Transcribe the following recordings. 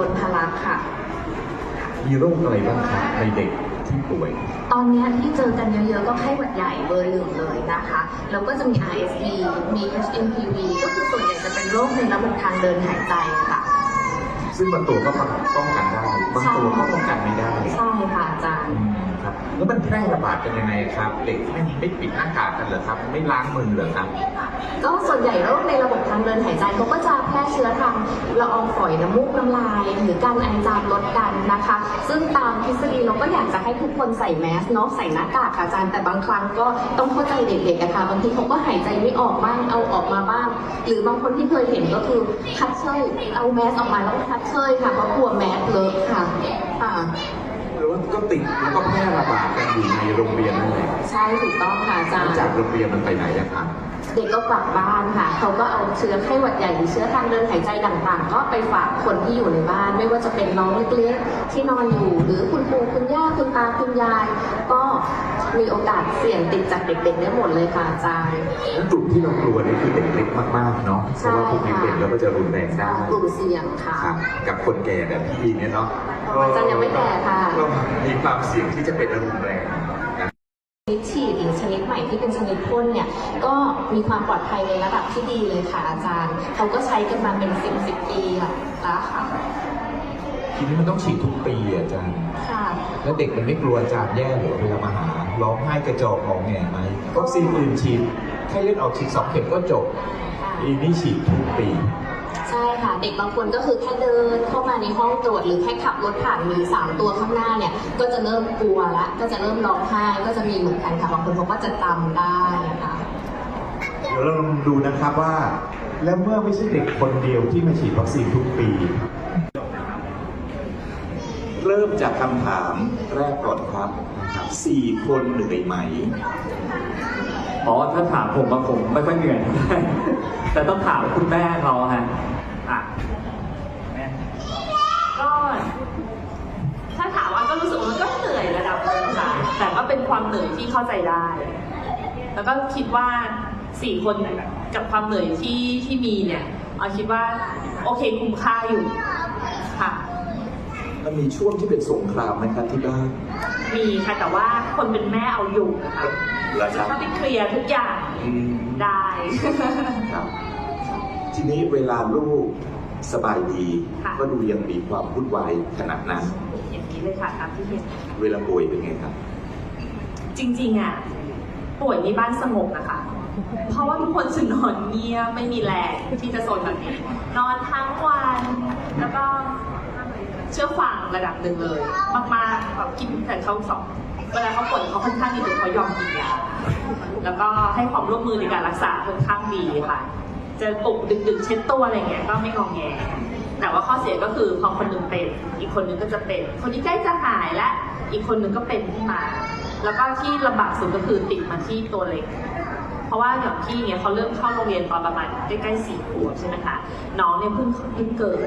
ล้นทะลักค่ะ มีโรคอะไรบ้างครับในเด็กที่ป่วย ตอนเนี้ยที่เจอกันเยอะๆ ก็ไข้หวัดใหญ่เบอร์หนึ่งเลยนะคะ แล้วก็จะมี RSV มี HMPV ก็คือส่วนใหญ่จะเป็นโรคในระบบทางเดินหายใจค่ะ ซึ่งบางตัวก็ป้องกันได้บางตัวก็ป้องกันไม่ได้ ใช่ค่ะอาจารย์อืมครับแล้วมันแพร่ระบาดกันยังไงครับ เด็กไม่ไม่ปิดหน้ากากกันเหรอครับ ไม่ล้างมือเหรอครับ ก็ส่วนใหญ่โรคในระบบทางเดินหายใจเขาก็จะแพร่เชื้อทางละอองฝอยน้ำมูกน้ำลาย หรือการไอจามลดกันนะคะ ซึ่งตามทฤษฎีเราก็อยากจะให้ทุกคนใส่แมสเนาะใส่หน้ากากค่ะอาจารย์แต่บางครั้งก็ต้องเข้าใจเด็กๆอะคะบางทีเขาก็หายใจไม่ออกบ้างเอาออกมาบ้าง หรือบางคนที่เคยเห็นก็คือคัดเชยเอาแมสออกมาแล้วก็คัดเชยค่ะเพราะกลัวแมสเลอะค่ะค่ะหรือว่า ติดแล้วก็แพร่ระบาดกันอยู่ในโรงเรียนนั่นแหละใช่ถูกต้องค่ะอาจารย์ จากโรงเรียนมันไปไหนอะครับเด็กก็กลับบ้านค่ะ เขาก็เอาเชื้อไข้หวัดใหญ่หรือเชื้อทางเดินหายใจต่างๆ ก็ไปฝากคนที่อยู่ในบ้าน ไม่ว่าจะเป็นน้องเล็กๆที่นอนอยู่ หรือคุณปู่คุณย่าคุณตาคุณยาย ก็มีโอกาสเสี่ยงติดจากเด็กๆได้หมดเลยค่ะอาจารย์แล้วกลุ่มที่เรากลัวนี่คือเด็กเล็กมากๆเนาะเพใช่ราะว่าพวกค่ะเด็กๆแล้วก็จะรุนแรงได้กลุ่มเสี่ยงค่ะครับกับคนแก่แบบพี่เนี่ยเนาะ อาจารย์ยังไม่แก่ค่ะก็มีความเสี่ยงที่จะเป็นรุนแรงนะชนิดฉีดหรือชนิดใหม่ที่เป็นชนิดพ่นเนี่ยก็มีความปลอดภัยในระดับที่ดีเลยค่ะอาจารย์เขาก็ใช้กันมาเป็นสิบสิบปีอะแล้วค่ะทีนี้มันต้องฉีดทุกปีอะอาจารย์ค่ะแล้วเด็กมันไม่กลัวอาจารย์แย่เหรอเวลามาหาร้องไห้กระจอกของแง่ไหมวัคซีนอื่นฉีดแค่เลือดออกฉีดสองเข็มก็จบอีนี่ฉีดทุกปีใช่ ค่ะ เด็กบางคนก็คือแค่เดินเข้ามาในห้องตรวจหรือแค่ขับรถผ่านมีสามตัวข้างหน้าเนี่ย ก็จะเริ่มกลัวละ ก็จะเริ่มร้องไห้ก็จะมีเหมือนกันค่ะบางคนเขาก็จะจำได้ค่ะเดี๋ยวเราลองดูนะครับว่า แล้วเมื่อไม่ใช่เด็กคนเดียวที่มาฉีดวัคซีนทุกปี เริ่มจากคำถามแรกก่อนครับนะครับสี่คนเหนื่อยไหมอ๋อถ้าถามผมมาผมไม่ค่อยเหนื่อย แต่ต้องถามคุณแม่เขาฮะ อะแม่ก็ ถ้าถามว่าก็รู้สึกว่ามันก็เหนื่อยระดับหนึงค่ะ แต่ก็เป็นความเหนื่อยที่เข้าใจได้ แล้วก็คิดว่าสี่คนกับความเหนื่อยที่ที่มีเนี่ยเอาคิดว่าโอเคคุ้มค่าอยู่ค่ะ มันมีช่วงที่เป็นสงครามไหมครับที่บ้านมีค่ะแต่ว่าคนเป็นแม่เอาอยู่นะคะเหรอคจะรับเข้าไปเคลียร์ทุกอย่างอืมได้ ครับ ทีนี้เวลาลูกสบายดีค่ะ ก็ดูยังมีความวุ่นวายขนาดนั้น อย่างนี้เลยค่ะตามที่เห็น เวลาป่วยเป็นไงครับ จริงๆอะป่วยนี่บ้านสงบนะคะ เพราะว่าทุกคนจะนอนเงียบไม่มีแรงที่จะโซนแบบนี้ นอนทั้งวัน แล้วก็เชื่อฟังระดับหนึ่งเลย มากๆแบบกินแต่เขาสองเวลาเขาป่วยเขาค่อนข้างดีแต่เขายอมกินยาแล้วก็ให้ความร่วมมือในการรักษาค่อนข้างดีค่ะ จะปลุกดึกๆเช็ดตัวอะไรเงี้ยก็ไม่งองแงแต่ว่าข้อเสียก็คือพอคนหนึงเป็น อีกคนหนึงก็จะเป็น คนที่ใกล้จะหายและ อีกคนหนึงก็เป็นขึ้นมา แล้วก็ที่ลำบากสุดก็คือติดมาที่ตัวเล็กเพราะว่าอย่างพี่เนี่ยเขาเริ่มเข้าโรงเรียนตอนประมาณใกล้ๆสี่ขวบใช่ไหมคะน้องเนี่ยเพิ่งเพิ่งเกิด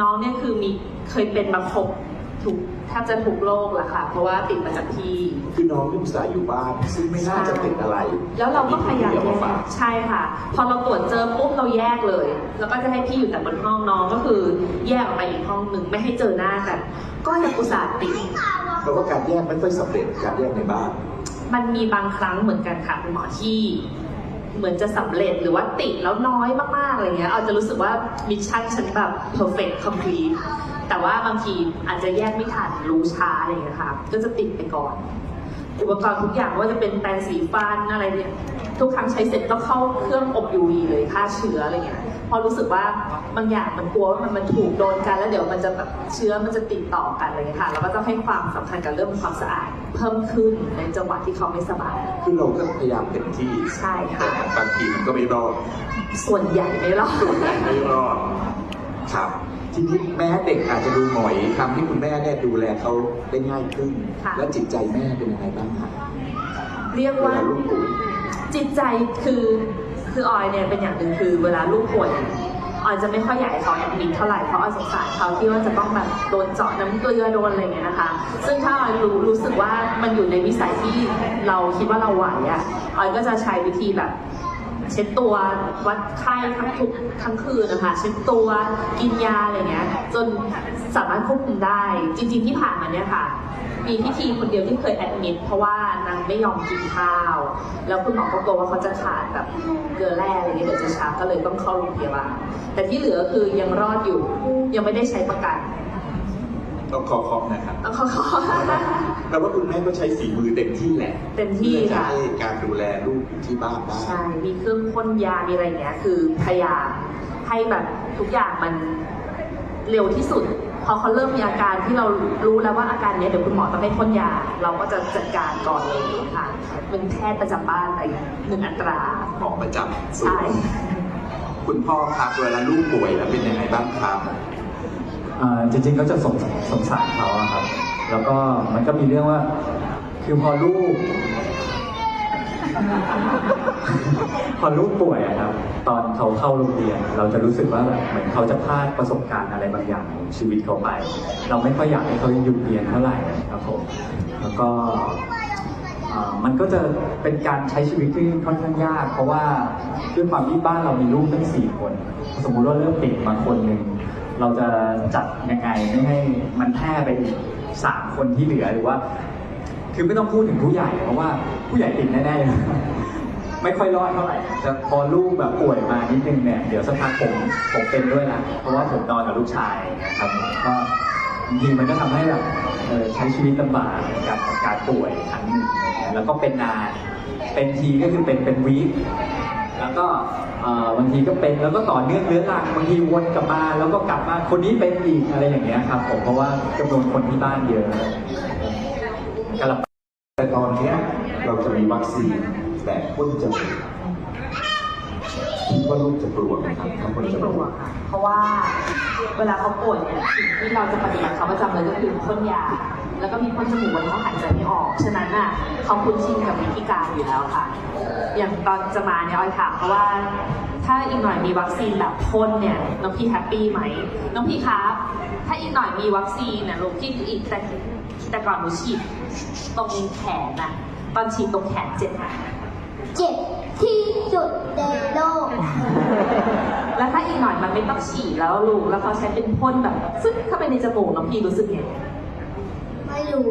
น้องเนี่ยคือมีเคยเป็นมาครบถูก แทบจะถูกโรคแล้วค่ะ เพราะว่าติดมาจากพี่ คือน้องที่อุตส่าห์อยู่บ้าน ซึ่งไม่น่าจะเป็นอะไรแล้วเราก็พยายามเดี๋วแยมาฝากกใช่ค่ะ พอเราตรวจเจอปุ๊บเราแยกเลย แล้วก็จะให้พี่อยู่แต่บนห้องน้องก็คือ แยกออกไปอีกห้องหนึ่งไม่ให้เจอหน้ากัน ก็ยังอุตส่าห์ติด เพราะว่าการแยกไม่ค่อยสำเร็จการแยกในบ้าน มันมีบางครั้งเหมือนกันค่ะคุณหมอที่เหมือนจะสำเร็จหรือว่าติดแล้วน้อยมากๆอะไรเงี้ยเอาจะรู้สึกว่ามิชชั่นฉันแบบ perfect complete แต่ว่าบางทีอาจจะแยกไม่ทันรู้ช้าอะไรเงี้ยค่ะก็จะติดไปก่อน อุปกรณ์ทุกอย่างว่าจะเป็นแปรงสีฟันอะไรเนี่ยทุกครั้งใช้เสร็จก็เข้าเครื่องอบ UV เลยฆ่าเชื้ออะไรเงี้ยเพอรู้สึกว่าบางอย่างมันกลัวว่ามันมันถูกโดนกันแล้วเดี๋ยวมันจะแบบเชื้อมันจะติดต่อกันอะไรเงี้ยค่ะแล้วก็ต้องให้ความสำคัญกับเรื่องความสะอาด เพิ่มขึ้นในจังหวะที่เขาไม่สบายคือเราก็พยายามเต็มที่ใช่ค่ะแต่บางทีมันก็ไม่รอดส่วนใหญ่ไม่รอดไม่รอดครับ ทีนี้แม้เด็กอาจจะดูหงอยทำให้คุณแม่เนี่ยดูแลเขาได้ง่ายขึ้น ค่ะ และจิตใจแม่เป็นยังไงบ้างครับเรียกเวว่า ลาลูกป่วยจิตใจคือคือออยเนี่ยเป็นอย่างหนึ่งคือเวลาลูกป่วยเนี่ยออยจะไม่ค่อยอยากให้เขาแอดมิดเท่าไหร่เพราะออยสงสารเขาที่ว่าจะต้องแบบโดนเจาะน้ำเกลือโดนอะไรอย่างเงี้ยนะคะ ซึ่งถ้าออยรู้รู้สึกว่ามันอยู่ในวิสัยที่เราคิดว่าเราไหวอะ่ะออยก็จะใช้วิธีแบบ เช็ดตัววัดไข้ทั้งทุกทั้งคืนนะคะเช็ดตัวกินยาอะไรเงี้ยจนสามารถควบคุมได้ จริง ๆที่ผ่านมาเนี่ยค่ะมีพิธีคนเดียวที่เคยแอดมิดเพราะว่านางไม่ยอมกินข้าว แล้วคุณหมอก็กลัวว่าเขาจะขาดแบบเกลือแร่อะไรเงี้ยเดี๋ยวจะชักก็เลยต้องเข้าโรงพยาบาลแต่ที่เหลือคือยังรอดอยู่ยังไม่ได้ใช้ประกันต้องขอขอบนะครับต้องขอขอ แปลว่าคุณแม่ก็ใช้ฝีมือเต็มที่แหละเต็มที่พื่อจะค่ะ ให้การดูแลลูกอยู่ที่บ้านได้ ใช่ มีเครื่องพ่นยา มีอะไรอย่างเงี้ย คือพยายามให้แบบทุกอย่างมันเร็วที่สุด พอเขาเริ่มมีอาการที่เรารู้แล้วว่าอาการเนี้ยเดี๋ยวคุณหมอต้องให้พ่นยา เราก็จะจัดการก่อนเลยค่ะเป็นแพทย์ประจำบ้านไปหนึ่งอัตรา หมอประจำใช่คุณพ่อครับเวลาลูกป่วยแล้วเป็นยังไงบ้างครับ เอ่อจริงๆก็จะสงสงสารเขาอะครับ แล้วก็มันก็มีเรื่องว่า คือพอลูก พอลูกป่วยอะครับ ตอนเขาเข้าโรงเรียน เราจะรู้สึกว่าแบบเหมือนเขาจะพลาดประสบการณ์อะไรบางอย่างของชีวิตเขาไป เราไม่ค่อยอยากให้เขาหยุดเรียนเท่าไหร่ครับผมแล้วก็มันก็จะเป็นการใช้ชีวิตที่ค่อนข้างยาก เพราะว่าด้วยความที่บ้านเรามีลูกทั้งสี่คน สมมุติว่าเริ่มติดมาคนหนึ่ง เราจะจัดยังไงไม่ให้มันแพร่ไปอีกสามคนที่เหลือหรือว่า คือไม่ต้องพูดถึงผู้ใหญ่ เพราะว่าผู้ใหญ่ติดแน่ๆไม่ค่อยรอดเท่าไหร่แต่พอลูกแบบป่วยมานิดนึงเนี่ยเดี๋ยวสักพักผมผมเป็นด้วยนะเพราะว่าผมนอนกับลูกชายนะครับก็จริงๆมันก็ทำให้แบบใช้ชีวิตลำบากกับการป่วยครั้งนึงแล้วก็เป็นนานเป็นทีก็คือเป็นเป็นวีค แล้วก็เอ่อบางทีก็เป็นแล้วก็ต่อเนื่องเรื้อรังบางทีวนกลับมา แล้วก็กลับมาคนนี้เป็นอีกอะไรอย่างเงี้ยครับผมเพราะว่าจำนวนคนที่บ้านเยอะก็ลำบากแต่ตอนเนี้ยเราจะมีวัคซีนแบบพ่นจมูกคิดว่าลูกจะกลัวไหมครับถ้าพ่นไม่จกมูลัวกค่ะ เพราะว่าเวลาเขาป่วยเนี่ยสิ่งที่เราจะปฏิบัติเขาประจำเลยก็คือพ่นยา แล้วก็มีพ่นจมูกวันเขาหายใจไม่ออก ฉะนั้นน่ะเขาคุ้นชินกับวิธีการอยู่แล้วค่ะ อย่างตอนจะมาเนี่ยออยถามเพราะว่า ถ้าอีกหน่อยมีวัคซีนแบบพ่นเนี่ยน้องพี่แฮปปี้ไหมน้องพี่ครับถ้าอีกหน่อยมีวัคซีนเนี่ยลูกที่อีกแต่แต่ก่อนหนูฉีดตรงแขนน่ะตอนฉีดตรงแขนเจ็บไหมเจ็บที่สุดในโลก แล้วถ้าอีกหน่อยมันไม่ต้องฉีดแล้วลูก แล้วเขาใช้เป็นพ่นแบบซึกเข้าไปในจมูกน้องพี่รู้สึกไงไม่ รู้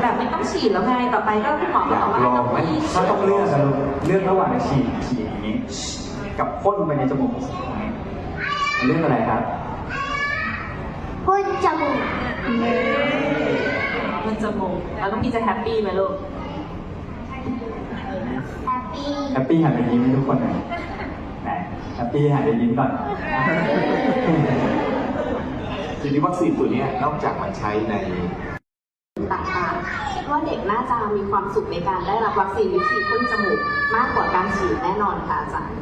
แบบไม่ต้องฉีดแล้วไง ต่อไปก็คุณหมอก็บอกว่าอยากลองไหมถ้าต้องเลือกอะเลือกระหว่างฉีดฉีดอย่างนี้ กับพ่นไปในจมูกอย่างนี้เลือกอะไรครับ พ่นจมูกมันจมูกแล้วน้องพี่จะแฮปปี้ไหมลูก แฮปปี้แฮปปี้หันไปยิ้มให้ทุกคนหน่อยไหนแฮปปี้หันไปยิ้มก่อน ทีนี้วัคซีนตัวเนี้ยนอกจากมันใช้ในต่างๆคิดว่าเด็กน่าจะมีความสุขในการได้รับวัคซีนวิธีพ่นจมูกมากกว่าการฉีดแน่นอนค่ะอาจารย์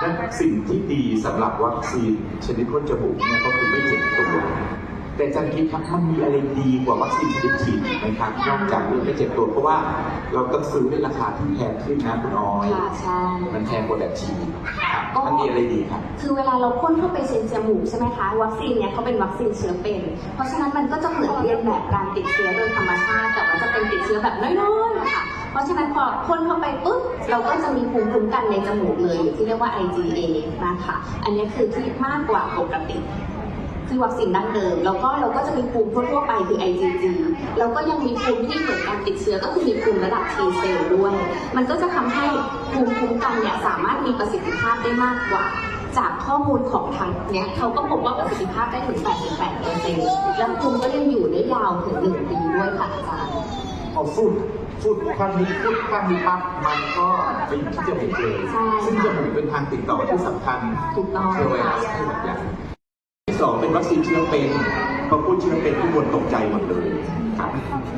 และสิ่งที่ดีสำหรับวัคซีนชนิดพ่นจมูกเนี่ยก็คือไม่เจ็บตัว แต่อาจันคิดครับมันมีอะไรดีกว่าวัคซีนชนิดฉีดไหมครับนอกจากเรื่องไม่เจ็บตัวเพราะว่าเราต้องซื้อในราคาที่แพงขึ้นนะคุณออย ค่ะใช่ มันแพงกว่าแบบฉีดครับก็ มันมีอะไรดีครับ คือเวลาเราพ่นเข้าไปเซนจมูกใช่ไหมคะวัคซีนเนี่ยเขาเป็นวัคซีนเชื้อเป็น เพราะฉะนั้นมันก็จะเหมือนเรียนแบบการติดเชื้อโดยธรรมชาติ แต่ว่าจะเป็นติดเชื้อแบบน้อยๆค่ะ เพราะฉะนั้นพอพ่นเข้าไปปุ๊บเราก็จะมีภูมิคุ้มกันในจมูกเลยหรือที่เรียกว่า IgA นะคะอันนี้คือที่มากกว่าปกติ คือวัคซีนดั้งเดิม แล้วก็เราก็จะมีภูมิทั่วๆไปคือ IgG แล้วก็ยังมีภูมิที่เหมือนการติดเชื้อก็คือมีภูมิระดับ T เซลด้วย มันก็จะทำให้ภูมิคุ้มกันเนี่ยสามารถมีประสิทธิภาพได้มากกว่าจากข้อมูลของทางเนี้ยเขาก็พบว่าประสิทธิภาพได้ถึง 88เปอร์เซ็นต์แล้วภูมิก็ยังอยู่ได้ยาวถึง 1 ปีด้วยค่ะอาจารย์พอฟูดฟูดครั้งนี้ฟูดครั้งนี้ปั๊บมันก็ไปอยู่ที่จมูกเลยใช่ซึ่งจมูกเป็นทางติดต่อที่สำคัญถูกต้องเชื้อไวรัสที่แบบอย่างที่ สองเป็นวัคซีนเชื้อเป็นพอพูดเชื้อเป็นทุกคนตกใจหมดเลย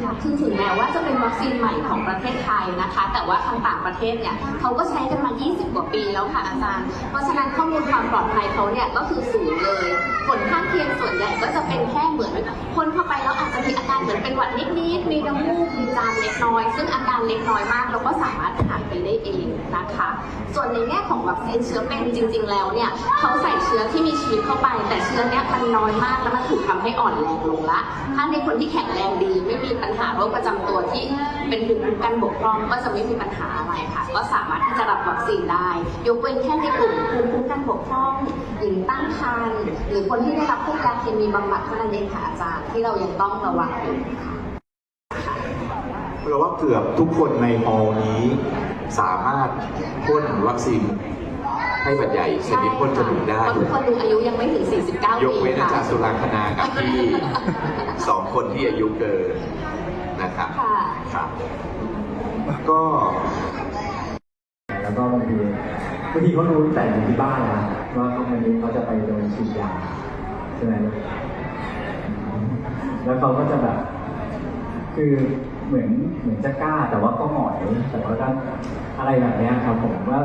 คะคือถึงแม้ว่าจะเป็นวัคซีนใหม่ของประเทศไทยนะคะ แต่ว่าทางต่างประเทศเนี่ยเขาก็ใช้กันมา 20 กว่าปีแล้วค่ะอาจารย์ เพราะฉะนั้นข้อมูลความปลอดภัยเขาเนี่ยก็คือศูนย์เลย ผลข้างเคียงส่วนใหญ่ก็จะเป็นแค่เหมือนคนเข้าไปแล้วอาจจะมีอาการเหมือนเป็นหวัดนิดๆมีน้ำมูกมีจามเล็กน้อย ซึ่งอาการเล็กน้อยมากเราก็สามารถหายไปได้เองนะคะ ส่วนในแง่ของวัคซีนเชื้อเป็นจริง ๆ แล้วเนี่ยเขาใส่เชื้อที่มีชีวิตเข้าไป แต่เชื้อเนี้ยมันน้อยมากแล้วมันถูกทำให้อ่อนแรงลงละ ถ้าในคนที่แข็งแรงดีไม่มีปัญหาโรคประจำตัวที่เป็นภูมิคุ้มกันบกพร่องก็จะไม่มีปัญหาอะไรค่ะ ก็สามารถที่จะรับวัคซีนได้ ยกเว้นแค่ในกลุ่มภูมิคุ้มกันบกพร่องหญิงตั้งครรภ์หรือคนที่ได้รับพวกยาเคมีบำบัดเท่านั้นเองค่ะอาจารย์ที่เรายังต้องระวังอยู่ค่ะเราว่าเกือบทุกคนในฮอลนี้สามารถพ่นวัคซีน ให้บัดใหญ่ชนิดพ่นจมูกได้ เพราะทุกคนดูอายุยังไม่ถึง 49ยกปีเว้นอาค่ะจารย์สุรางคณากับพี่สองคนที่อายุเกินนะครับค่ะ ครับ ก็แล้วก็บางทีบางทีเขารู้แต่อยู่ที่บ้านนะว่าวันนี้เขาจะไปโดนฉีดยาใช่ไหมแล้วเขาก็จะแบบ คือเหมือนเหมือนจะกล้าแต่ว่าก็หงอยแต่ว่าก็อะไรแบบเนี้ยครับผมว่า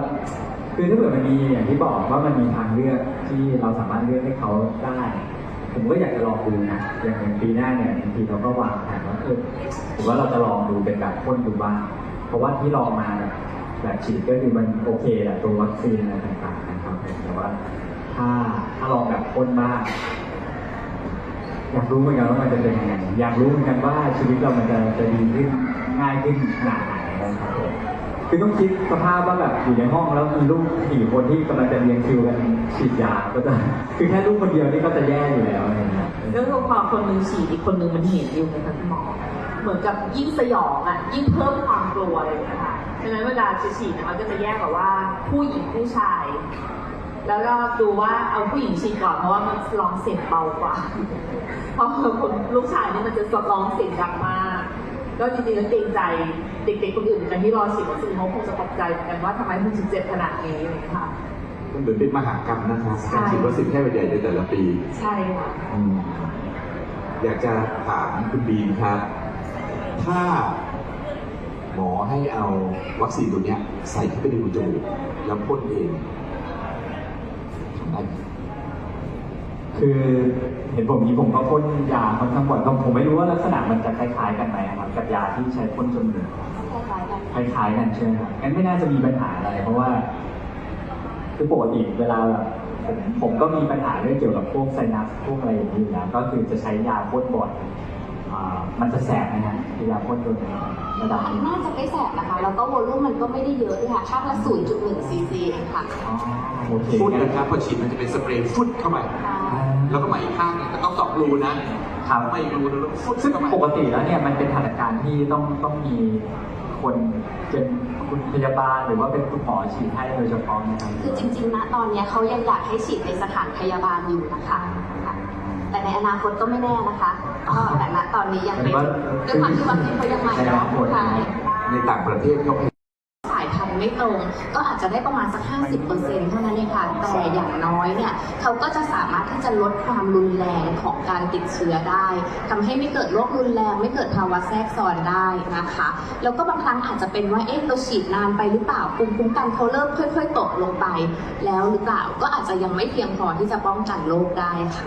คือถ้าเกิดมันมีอย่างที่บอกว่ามันมีทางเลือกที่เราสามารถเลือกให้เขาได้ ผมก็อยากจะลองดูนะอย่างในปีหน้าเนี่ยบางทีเราก็วางแผนว่าเออหรือว่าเราจะลองดูเป็นแบบพ่นดูบ้างเพราะว่าที่ลองมาแบบแบบฉีดก็คือมันโอเคแหละตัววัคซีนอะไรต่างๆนะครับแต่ว่าถ้าถ้าลองแบบพ่นบ้างอยากรู้เหมือนกันว่ามันจะเป็นยังไงอยากรู้เหมือนกันว่าชีวิตเรามันจะจะดีขึ้นง่ายขึ้นขนาดไหนนะครับผม คือต้องคิดสภาพว่าแบบอยู่ในห้องแล้วมีลูกสี่คนที่กำลังจะเรียงคิวกันฉีดยาก็จะคือแค่ลูกคนเดียวนี่ก็จะแย่อยู่แล้วอะไรอย่างเงี้ยเรื่องขอความคนหนึงฉีดอีกคนหนึงมันเห็นอยู่ในะคะคุณหมอ เหมือนกับยิ่งสยองอะยิ่งเพิ่มความกลัวเลยนะคะฉะนั้นเวลาจะฉีดนะคะก็จะแยกแบบว่าผู้หญิงผู้ชาย แล้วก็ดูว่าเอาผู้หญิงฉีดก่อนเพราะว่ามันร้องเสียงเบากว่า เพราะคนลูกชายนี่มันจะร้องเสียงดังมาก ก็จริงๆแล้วเกรงใจ เด็กๆคนอื่นเหมือนกันที่รอฉีดวัคซีนเขาคงจะตกใจเหมือนกันว่าทำไมคุณถึงเจ็บขนาดนี้อะไรอย่างเงี้ยค่ะ มันเหมือนเป็นมหากรรมนะครับ ใช่ การฉีดวัคซีนแค่บัดใหญ่ในแต่ละปีใช่ค่ะอืมอยากจะถามคุณบีมครับ ถ้าหมอให้เอาวัคซีนตัวเนี้ยใส่เข้าไปในรูจมูกแล้วพ่นเองทำได้ไหม คือเห็นผมนี้ผมก็พ่นยาค่อนข้างบ่อยก็ผมไม่รู้ว่าลักษณะมันจะคล้ายๆกันไหมครับกับยาที่ใช้พ่นจมูกคล้ายๆกันคล้ายๆกันใช่ไหมครับงั้นไม่น่าจะมีปัญหาอะไร เพราะว่าคือปกติเวลาแบบผมผมก็มีปัญหาเรื่องเกี่ยวกับพวกไซนัสพวกอะไรอย่างนี้อยู่แล้วก็คือจะใช้ยาพ่นบ่อยอ่ามันจะแสบนะฮะคือยาพ่นโดนระดับนี้น่าจะไม่แสบนะคะ แล้วก็โวลูมมันก็ไม่ได้เยอะด้วยค่ะค่าละ0.1ซีซีเองค่ะอ๋อโอเคฟุตนะครับพอฉีดมันจะเป็นสเปรย์ฟุตเข้าไปอ่า แล้วก็มาอีกข้างหนึงก็ต้องสองรูนะครับ มาอีกรูนึงแล้วฟุตซึ่งเข้าไปปกติแล้วเนี่ยมันเป็นสถานการณ์ที่ต้องต้องมีคนเป็นคุณพยาบาลหรือว่าเป็นคุณหมอฉีดให้โดยเฉพาะนะครับ คือจริงๆนะตอนเนี้ยเขายังอยากให้ฉีดในสถานพยาบาลอยู่นะคะค่ะแต่ในอนาคตก็ไม่แน่นะคะก็แต่ณตอนนี้ยังเป็นด้วยความที่วัคซีนเขายังใหม่เนาะค่ะในต่างประเทศเขาสายพันธุ์ ไม่ตรง ก็อาจจะได้ประมาณสัก 50%เท่านั้นเองค่ะ แต่อย่างน้อยเนี่ยเขาก็จะสามารถที่จะลดความรุนแรงของการติดเชื้อได้ทำให้ไม่เกิดโรครุนแรงไม่เกิดภาวะแทรกซ้อนได้นะคะ แล้วก็บางครั้งอาจจะเป็นว่าเอ๊ะเราฉีดนานไปหรือเปล่าภูมิคุ้มกันเขาเริ่มค่อย ๆ ตกลงไป แล้วหรือเปล่าก็อาจจะยังไม่เพียงพอที่จะป้องกันโรคได้ค่ะ